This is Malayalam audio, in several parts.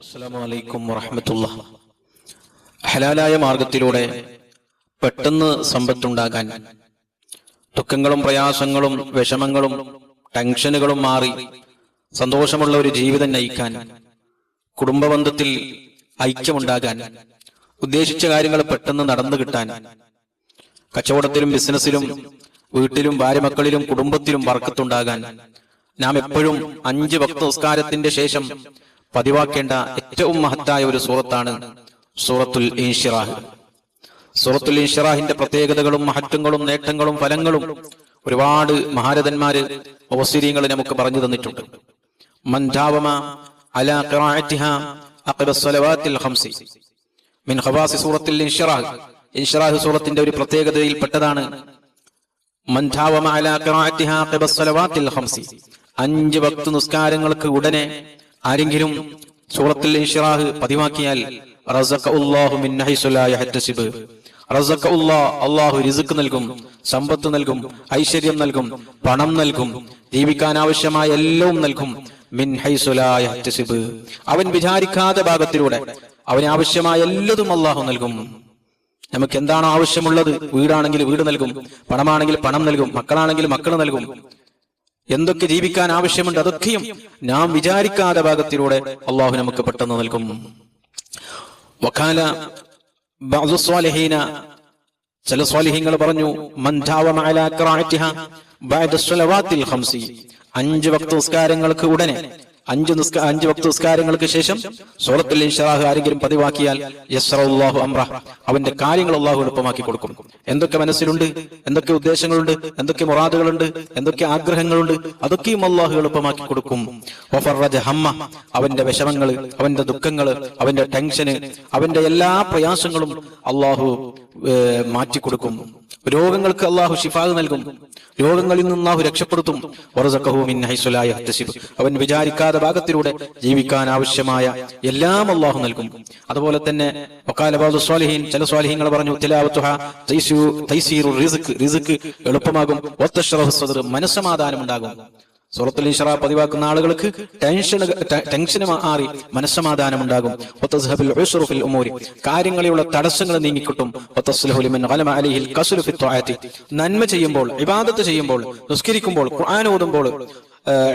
അസ്സലാമു അലൈക്കും വറഹമത്തുള്ള. ഹലാലായ മാർഗത്തിലൂടെ പെട്ടെന്ന് സമ്പത്തുണ്ടാകാൻ ദുഃഖങ്ങളും പ്രയാസങ്ങളും വിഷമങ്ങളും ടെൻഷനുകളും മാറി സന്തോഷമുള്ള ഒരു ജീവിതം നയിക്കാൻ കുടുംബബന്ധത്തിൽ ഐക്യമുണ്ടാകാൻ ഉദ്ദേശിച്ച കാര്യങ്ങൾ പെട്ടെന്ന് നടന്നു കിട്ടാൻ കച്ചവടത്തിലും ബിസിനസ്സിലും വീട്ടിലും ഭാര്യമക്കളിലും കുടുംബത്തിലും വർക്കത്തുണ്ടാകാൻ നാം എപ്പോഴും അഞ്ച് ഭക്ത നിസ്കാരത്തിന്റെ ശേഷം പതിവാക്കേണ്ട ഏറ്റവും മഹത്തായ ഒരു സൂറത്താണ് സൂറത്തുൽ ഇൻഷിറാഹ്. സൂറത്തുൽ ഇൻഷിറാഹിന്റെ പ്രത്യേകതകളും മഹത്വങ്ങളും നേട്ടങ്ങളും ഫലങ്ങളും ഒരുപാട് മഹാരഥന്മാര് ഓസിരിയങ്ങൾ നമുക്ക് പറഞ്ഞു തന്നിട്ടുണ്ട്. മൻധാവമ ഖംസി. മിൻ ഖവാസി സൂറത്തുൽ സൂറത്തിന്റെ ഒരു അഖബ സ്വലവാത്തിൽ ഖംസി. അഞ്ച് വക്ത നിസ്കാരങ്ങൾക്ക് ഉടനെ ആരെങ്കിലും സൂറത്തിൽ ഇൻഷിറാഹ് പതിവാക്കിയാൽ അല്ലാഹു റിസ്ക് നൽകും സമ്പത്ത് നൽകും ഐശ്വര്യം നൽകും പണം നൽകും ജീവിക്കാൻ ആവശ്യമായ എല്ലാം നൽകും മിൻ അവൻ വിചാരിക്കാത്ത ഭാഗത്തിലൂടെ അവന് ആവശ്യമായ എല്ലതും അല്ലാഹു നൽകും. നമുക്ക് എന്താണോ ആവശ്യമുള്ളത് വീടാണെങ്കിൽ വീട് നൽകും പണമാണെങ്കിൽ പണം നൽകും മക്കളാണെങ്കിൽ മക്കൾ നൽകും. എന്തൊക്കെ ജീവിക്കാൻ ആവശ്യമുണ്ട് അതൊക്കെയും നാം വിചാരിക്കാത്ത ഭാഗത്തിലൂടെ അള്ളാഹു നമുക്ക് പെട്ടെന്ന് നൽകും. വക്കാല ചില സ്വാലിഹീങ്ങൾ പറഞ്ഞു അഞ്ച് വക്ത നിസ്കാരങ്ങൾക്ക് ഉടനെ അഞ്ച് നിസ്കാ അഞ്ച് വക്ത നിസ്കാരങ്ങൾക്ക് ശേഷം സൂറത്തുൽ ഇൻഷറാഹ് ആരെങ്കിലും പതിവാക്കിയാൽ യസ്റല്ലാഹു അമ്ര അവന്റെ കാര്യങ്ങൾ അള്ളാഹു എളുപ്പമാക്കി കൊടുക്കും. എന്തൊക്കെ മനസ്സിലുണ്ട്? എന്തൊക്കെ ഉദ്ദേശങ്ങളുണ്ട്? എന്തൊക്കെ മുറാദുകളുണ്ട്? എന്തൊക്കെ ആഗ്രഹങ്ങളുണ്ട്? അതൊക്കെയും അള്ളാഹു എളുപ്പമാക്കി കൊടുക്കും. ഹമ്മ അവന്റെ വിഷമങ്ങൾ അവന്റെ ദുഃഖങ്ങൾ അവന്റെ ടെൻഷന് അവന്റെ എല്ലാ പ്രയാസങ്ങളും അള്ളാഹു മാറ്റിക്കൊടുക്കും. രോഗങ്ങൾക്ക് അള്ളാഹു ഷിഫാദ് നൽകും. രോഗങ്ങളിൽ നിന്ന് അള്ളാഹു രക്ഷപ്പെടുത്തും. അവൻ വിചാരിക്കാത്ത ഭാഗത്തിലൂടെ ജീവിക്കാൻ ആവശ്യമായ എല്ലാം അള്ളാഹു നൽകും. അതുപോലെ തന്നെ സ്വാലിഹീൻ ചില സ്വാലിഹീങ്ങൾ പറഞ്ഞു റിസ്ക് എളുപ്പമാകും. മനസ്സമാധാനം ഉണ്ടാകും സൂറത്തുൽ ഇൻഷറ പതിവാക്കുന്ന ആളുകൾക്ക് ടെൻഷൻ ടെൻഷൻ മാറി മനസ്സമാധാനം ഉണ്ടാകും. കാര്യങ്ങളിലുള്ള തടസ്സങ്ങൾ നീങ്ങിക്കിട്ടും. നന്മ ചെയ്യുമ്പോൾ ഇബാദത്ത് ചെയ്യുമ്പോൾ നിസ്കരിക്കുമ്പോൾ ഖുർആൻ ഓതുമ്പോൾ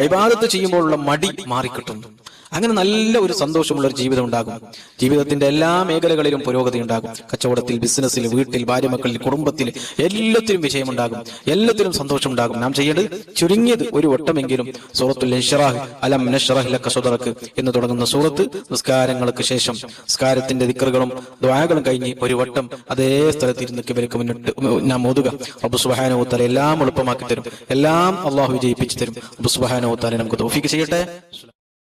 ഇബാദത്ത് ചെയ്യുമ്പോഴുള്ള മടി മാറിക്കിട്ടും. അങ്ങനെ നല്ല ഒരു സന്തോഷമുള്ള ഒരു ജീവിതം ഉണ്ടാകും. ജീവിതത്തിന്റെ എല്ലാ മേഖലകളിലും പുരോഗതി ഉണ്ടാകും. കച്ചവടത്തിൽ ബിസിനസ്സിൽ വീട്ടിൽ ഭാര്യമക്കളിൽ കുടുംബത്തിൽ എല്ലാത്തിലും വിജയമുണ്ടാകും. എല്ലാത്തിലും സന്തോഷമുണ്ടാകും. നാം ചെയ്യേണ്ടത് ചുരുങ്ങിയത് ഒരു വട്ടമെങ്കിലും സൂറത്തുൽ ഇൻഷറാഹ് അലം നഷ്റഹ് ലക സുദറക്ക് എന്ന് തുടങ്ങുന്ന സൂറത്ത് നിസ്കാരങ്ങൾക്ക് ശേഷം നിസ്കാരത്തിന്റെ ദിക്കറുകളും ദുആകളും കഴിഞ്ഞ് ഒരു വട്ടം അതേ സ്ഥലത്ത് ഇരുന്ന് ഇവർക്ക് മുന്നിട്ട് നാം ഓതുക. അബു സുബാനോത്താല എല്ലാം എളുപ്പമാക്കി തരും. എല്ലാം അള്ളാഹു വിജയിപ്പിച്ചു തരും. അബു സുബാനോത്താലെ നമുക്ക് തോഫിക്ക് ചെയ്യട്ടെ.